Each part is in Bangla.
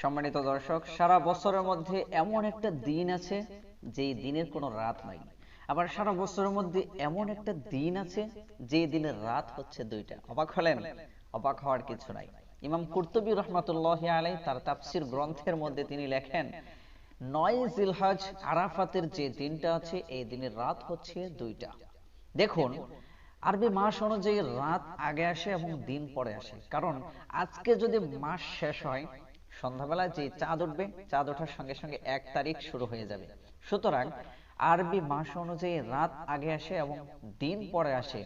সম্মানিত দর্শক, সারা বছরের মধ্যে এমন একটা দিন আছে যেই দিনের কোনো রাত নাই। আবার সারা বছরের মধ্যে এমন একটা দিন আছে যে দিনের রাত হচ্ছে দুইটা। অবাক হলেন? অবাক হওয়ার কিছু নাই। ইমাম কুর্তুবী রহমাতুল্লাহ আলাই তার তাফসির গ্রন্থের মধ্যে তিনি লেখেন, নয় জিলহাজ আরাফাতের যে দিনটা আছে, এই দিনের রাত হচ্ছে দুইটা। দেখুন, আরবি মাস অনুযায়ী রাত আগে আসে এবং দিন পরে আসে। কারণ আজকে যদি মাস শেষ হয় সন্ধ্যাবেলায় যে চাঁদ উঠবে, চাঁদ ওঠার সঙ্গে সঙ্গে এক তারিখ শুরু হয়ে যাবে। সুতরাং আরবি মাস অনুযায়ী রাত আগে আসে এবং দিন পরে আসে।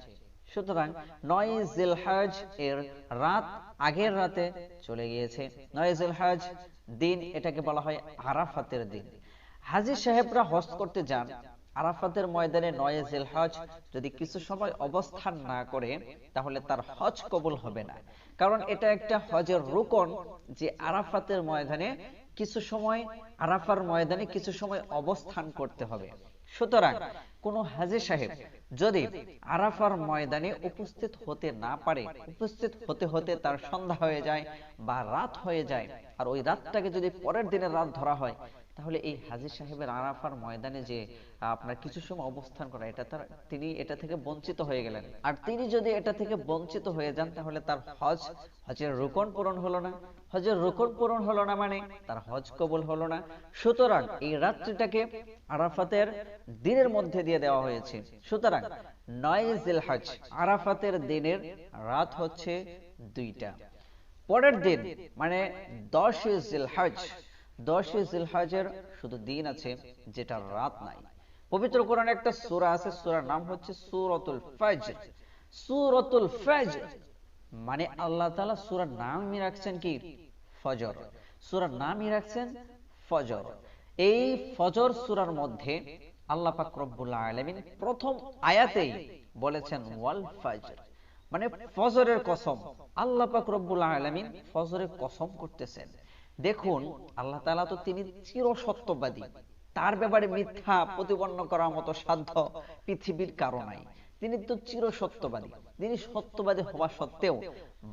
সুতরাং নয় জিলহাজ এর রাত আগের রাতে চলে গিয়েছে। নয় জিলহাজ দিন এটাকে বলা হয় আরাফাতের দিন। হাজির সাহেবরা হজ করতে যান আরাফাতের ময়দানে নয় জিলহজ যদি কিছু সময় অবস্থান না করে, তাহলে তার হজ কবুল হবে না। কারণ এটা একটা হজের রুকন যে আরাফাতের ময়দানে কিছু সময়, আরাফার ময়দানে কিছু সময় অবস্থান করতে হবে। সুতরাং কোন হাজি সাহেব যদি আরাফার ময়দানে উপস্থিত হতে না পারে, উপস্থিত হতে হতে তার সন্ধ্যা হয়ে যায় বা রাত হয়ে যায়, আর ওই রাতটাকে যদি পরের দিনের রাত ধরা হয় তাহলে এই হাজির সাহেবের আরাফার ময়দানে যে আপনার কিছু সময় অবস্থান করা, এটা তার, তিনি এটা থেকে বঞ্চিত হয়ে গেলেন। আর তিনি যদি এটা থেকে বঞ্চিত হয়ে যান, তাহলে তার হজ, হজের রোকন পূরণ হলো না। হজের রোকন পূরণ হলো না মানে তার হজ কবুল হলো না। সুতরাং এই রাত্রিটাকে আরাফাতের দিনের মধ্যে দিয়ে দেওয়া হয়েছে। সুতরাং নয় জিলহজ, আরাফাতের দিনের রাত হচ্ছে দুইটা। পরের দিন মানে দশ জিলহজ দশই জিলহাজের শুধু দিন আছে যেটা রাত নাই। পবিত্র কোরআনে একটা সূরা আছে, সূরার নাম হচ্ছে সূরাতুল ফজর। সূরাতুল ফজর মানে আল্লাহ তাআলা সূরার নামই রাখছেন কি? ফজর। সূরার নামই রাখছেন ফজর। এই ফজর সূরার মধ্যে আল্লাহ পাক রব্বুল আলামিন প্রথম আয়াতেই বলেছেন, ওয়াল ফজর। মানে ফজরের কসম। আল্লাহ পাক রব্বুল আলামিন ফজরের কসম করতেছেন। দেখুন, আল্লাহ তালা তো তিনি চির সত্যবাদী তার ব্যাপারে মিথ্যা প্রতিপন্ন করার মতো সাধ্য পৃথিবীর কারও নাই। তিনি তো চির সত্যবাদী তিনি সত্যবাদী হওয়া সত্ত্বেও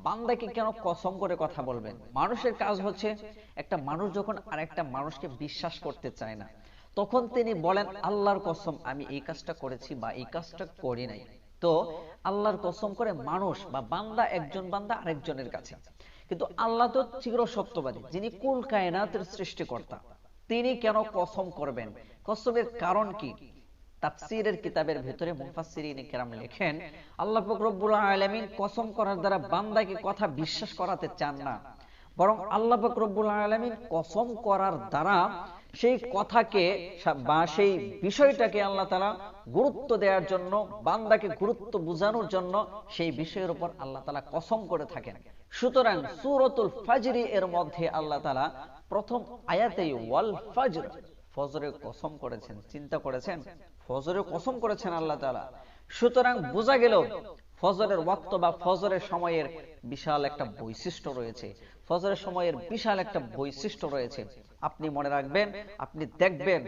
বান্দাকে কেন কসম করে কথা বলবেন? মানুষের কাজ হচ্ছে একটা মানুষ যখন আরেকটা মানুষকে বিশ্বাস করতে চায় না, তখন তিনি বলেন, আল্লাহর কসম, আমি এই কাজটা করেছি বা এই কাজটা করি নাই। তো আল্লাহর কসম করে মানুষ বা বান্দা একজন বান্দা আরেকজনের কাছে। কিন্তু আল্লাহ তো চির সত্যবাদী, যিনি কুল কায়নাতের সৃষ্টিকর্তা। তিনি কেন কসম করবেন? কসমের কারণ কি? তাফসীরের কিতাবের ভিতরে মুফাসসিরিনে কেরাম লেখেন, আল্লাহ পাক রব্বুল আলামিন কসম করার দ্বারা বান্দাকে কথা বিশ্বাস করাতে চান না। বরং আল্লাহ পাক রব্বুল আলামিন কসম করার দ্বারা সেই কথাকে বা সেই বিষয়টাকে আল্লাহ তালা গুরুত্ব দেওয়ার জন্য, বান্দাকে গুরুত্ব বোঝানোর জন্য সেই বিষয়ের উপর আল্লাহ তালা কসম করে থাকেন। সুতরাং সুরতুল ফাজরি এর মধ্যে আল্লাহ তালা প্রথম আয়াতেই ওয়াল ফাজর ফজরের কসম করেছেন। চিন্তা করেছেন? ফজরের কসম করেছেন আল্লাহ তালা সুতরাং বোঝা গেল, ফজরের ওয়াক্ত বা ফজরের সময়ের বিশাল একটা বৈশিষ্ট্য রয়েছে। ফজরের সময়ের বিশাল একটা বৈশিষ্ট্য রয়েছে। আপনি মনে রাখবেন, আপনি দেখবেন,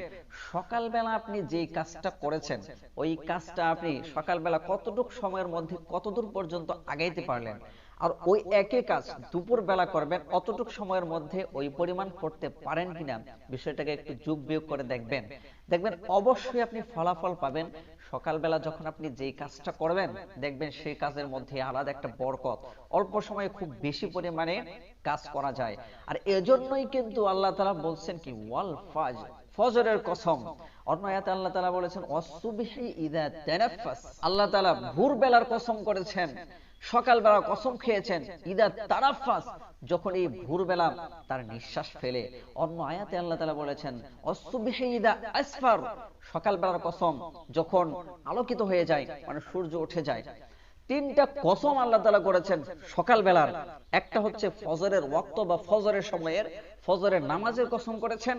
সকালবেলা আপনি যেই কাজটা করেছেন, ওই কাজটা আপনি সকালবেলা কতটুক সময়ের মধ্যে, কতদূর পর্যন্ত আগাইতে পারলেন? আর ওই একই কাজ দুপুর বেলা করবেন, অতটুক সময়ের মধ্যে ওই পরিমাণ করতে পারেন কিনা, বিষয়টাকে একটু যোগ বিয়োগ করে দেখবেন। দেখবেন, অবশ্যই আপনি ফলাফল পাবেন সকালবেলা যখন আপনি যেই কাজটা করবেন, দেখবেন সেই কাজের মধ্যে আলাদা একটা বরকত। অল্প সময়ে খুব বেশি পরিমাণে কাজ করা যায়। আর এজন্যই কিন্তু আল্লাহ তালা বলছেন কি, ওয়াল ফাজ ফজরের কসম। অন্য আল্লাহ তালা বলেছেন অসুবিহি ইদা আল্লাহ তালা ভোর বেলার কসম করেছেন। সকালবেলা কসম খেয়েছেন। ইদা তারাফাস যখন এই ভোরবেলা তার নিঃশ্বাস ফেলে। অন্য আয়াতে আল্লাহ তালা বলেছেন ইদা আসফার সকালবেলার কসম যখন আলোকিত হয়ে যায় মানে সূর্য উঠে যায়। তিনটা কসম আল্লাহ তালা করেছেন সকালবেলার। একটা হচ্ছে ফজরের ওয়াক্ত বা ফজরের সময়ের, ফজরের নামাজের কসম করেছেন।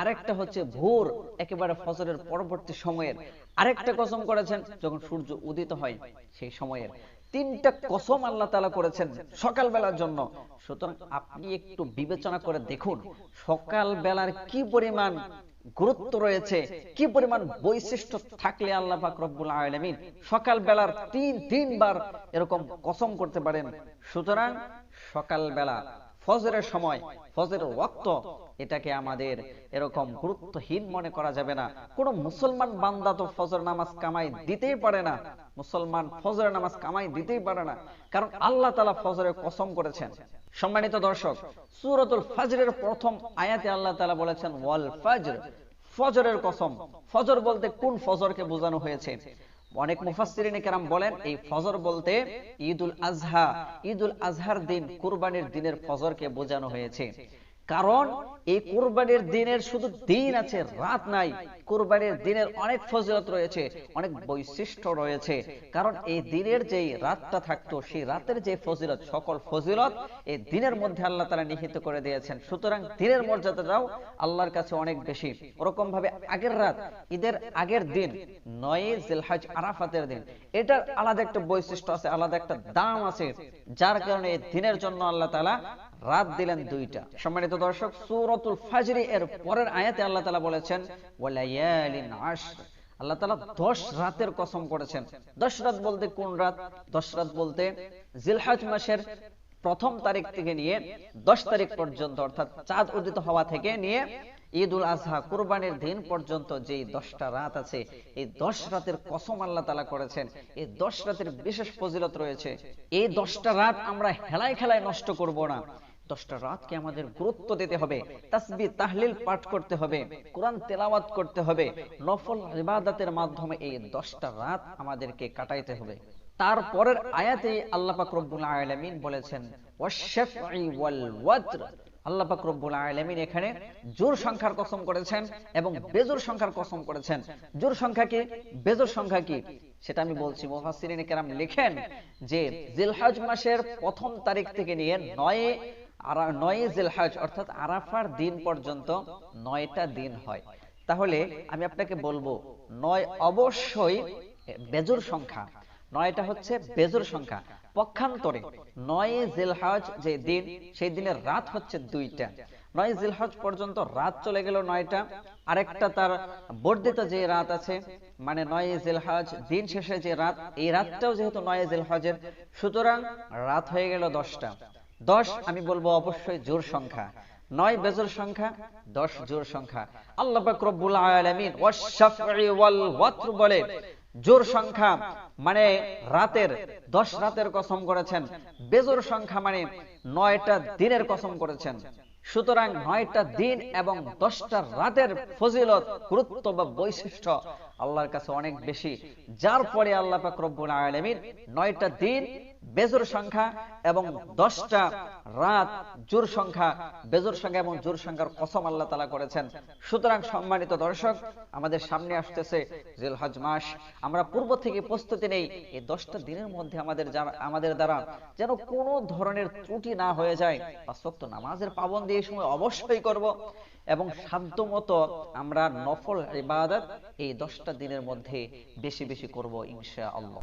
আরেকটা হচ্ছে ভোর, একেবারে ফজরের পরবর্তী সময়ের। আরেকটা কসম করেছেন, যখন সূর্য উদিত হয় সেই সময়ের। তিনটা কসম আল্লাহ তালা করেছেন সকাল বেলার জন্য। সুতরাং আপনি একটু বিবেচনা করে দেখুন সকাল বেলার কি পরিমাণ গুরুত্ব রয়েছে, কি পরিমাণ বৈশিষ্ট্য থাকলে আল্লাহ ফাকরুল আলমিন সকালবেলার সকাল বেলার তিন তিনবার এরকম কসম করতে পারেন। সুতরাং সকাল বেলা ফজরের সময়, ফজরের ওয়াক্ত, এটাকে আমাদের এরকম গুরুত্বহীন মনে করা যাবে না। কোন মুসলমান বান্দা তো ফজর নামাজ কামাই দিতেই পারে না। মুসলমান ফজরের নামাজ কামাই দিতেই পারে না। কারণ আল্লাহ তালা ফজরের কসম করেছেন। সম্মানিত দর্শক, সুরতুল ফজরের প্রথম আয়াতে আল্লাহ তালা বলেছেন, ওয়াল ফজর। ফজরের কসম। ফজর বলতে কোন ফজরকে বোঝানো হয়েছে? অনেক মুফাসসিরিনে কেরাম বলেন, এই ফজর বলতে ঈদুল আজহা, ঈদুল আজহার দিন কুরবানির দিনের ফজরকে বোঝানো হয়েছে। কারণ এই কুরবানির দিনের শুধু দিন আছে, রাত নাই। কুরবানির দিনের অনেক ফজিলত রয়েছে, অনেক বৈশিষ্ট্য রয়েছে। কারণ এই দিনের যেই রাতটা থাকতো, সেই রাতের যে ফজিলত, সকল ফজিলত এই দিনের মধ্যে আল্লাহ তারা নিহিত করে দিয়েছেন। সুতরাং দিনের মর্যাদাটাও আল্লাহর কাছে অনেক বেশি। ওরকম ভাবে আগের রাত, ঈদের আগের দিন, নয় জিলহাজ আরাফাতের দিন, এটার আলাদা একটা বৈশিষ্ট্য আছে, আলাদা একটা দাম আছে, যার কারণে এই দিনের জন্য আল্লাহ তালা রাত দিলেন দুইটা। সম্মানিত দর্শক, সূরাতুল ফাজরি এর পরের আয়াতে আল্লাহ তাআলা বলেছেন আল্লাহ তাআলা 10 রাতের কসম করেছেন। 10 রাত বলতে কোন রাত? 10 রাত বলতে জিলহজ মাসের প্রথম তারিখ থেকে নিয়ে 10 তারিখ পর্যন্ত, অর্থাৎ চাঁদ উদিত হওয়া থেকে নিয়ে ঈদুল আজহা কুরবানির দিন পর্যন্ত যে দশটা রাত আছে, এই দশ রাতের কসম আল্লাহ তালা করেছেন। এই দশ রাতের বিশেষ ফজিলত রয়েছে। এই দশটা রাত আমরা হেলায় খেলায় নষ্ট করব না। দশটা রাতকে আমাদের গুরুত্ব দিতে হবে, তাসবি, তাহলিল পাঠ করতে হবে, কোরআন তেলাওয়াত করতে হবে, নফল ইবাদতের মাধ্যমে এই দশটা রাত আমাদেরকে কাটাইতে হবে। তারপরের আয়াতে আল্লাহ পাক রব্বুল আলামিন বলেছেন, ওয়াশ-শাফঈ ওয়াল ওয়াতর আল্লাহ পাক রব্বুল আলামিন এখানে জোর সংখ্যার কসম করেছেন এবং বেজোর সংখ্যার কসম করেছেন। জোর সংখ্যা কি? বেজোর সংখ্যা কি? সেটা আমি বলছি, মুফাসসিরিনে কেরাম লিখেন যে জিলহজ মাসের প্রথম তারিখ থেকে নিয়ে নয় আর নয় জিলহজ, অর্থাৎ আরাফার দিন পর্যন্ত নয়টা দিন হয়। তাহলে আমি আপনাকে বলব, নয় অবশ্যই বেজোর সংখ্যা। নয়টা হচ্ছে বেজোর সংখ্যা। পক্ষান্তরে নয় জিলহজ যে দিন, সেই দিনের রাত হচ্ছে দুইটা। নয় জিলহজ পর্যন্ত রাত চলে গেল নয়টা। আরেকটা তার বর্ধিত যে রাত আছে মানে নয় জিলহজ দিন শেষে যে রাত, এই রাতটাও যেহেতু নয় জিলহজের, সুতরাং রাত হয়ে গেল দশটা। দশ, আমি বলব অবশ্যই জোর সংখ্যা। নয়, বেজোর সংখ্যা। দশ, জোর সংখ্যা। আল্লাহ রব্বুল আলামিন বলে, জোর সংখ্যা মানে রাতের, দশ রাতের কসম করেছেন। বেজোর সংখ্যা মানে নয়টা দিনের কসম করেছেন। সুতরাং নয়টা দিন এবং দশটা রাতের ফজিলত, গুরুত্ব বা বৈশিষ্ট্য আল্লাহর কাছে অনেক বেশি। যার পরে আল্লাহ পাক রব্বুল আলামিন নয়টা দিন বেজোর সংখ্যা এবং দশটা রাত জোর সংখ্যা, বেজোর সংখ্যা এবং জোর সংখ্যার কসম আল্লাহ তালা করেছেন। সুতরাং সম্মানিত দর্শক, আমাদের সামনে আসতেছে জিলহজ মাস। আমরা পূর্ব থেকে প্রস্তুতি নেই এই দশটা দিনের মধ্যে আমাদের আমাদের দ্বারা যেন কোনো ধরনের ত্রুটি না হয়ে যায়। পাঁচক্ত নামাজের পাবন্দি এই সময় অবশ্যই করব। এবং সাধ্য মতো আমরা নফল ইবাদত এই দশটা দিনের মধ্যে বেশি বেশি করব ইনশা আল্লাহ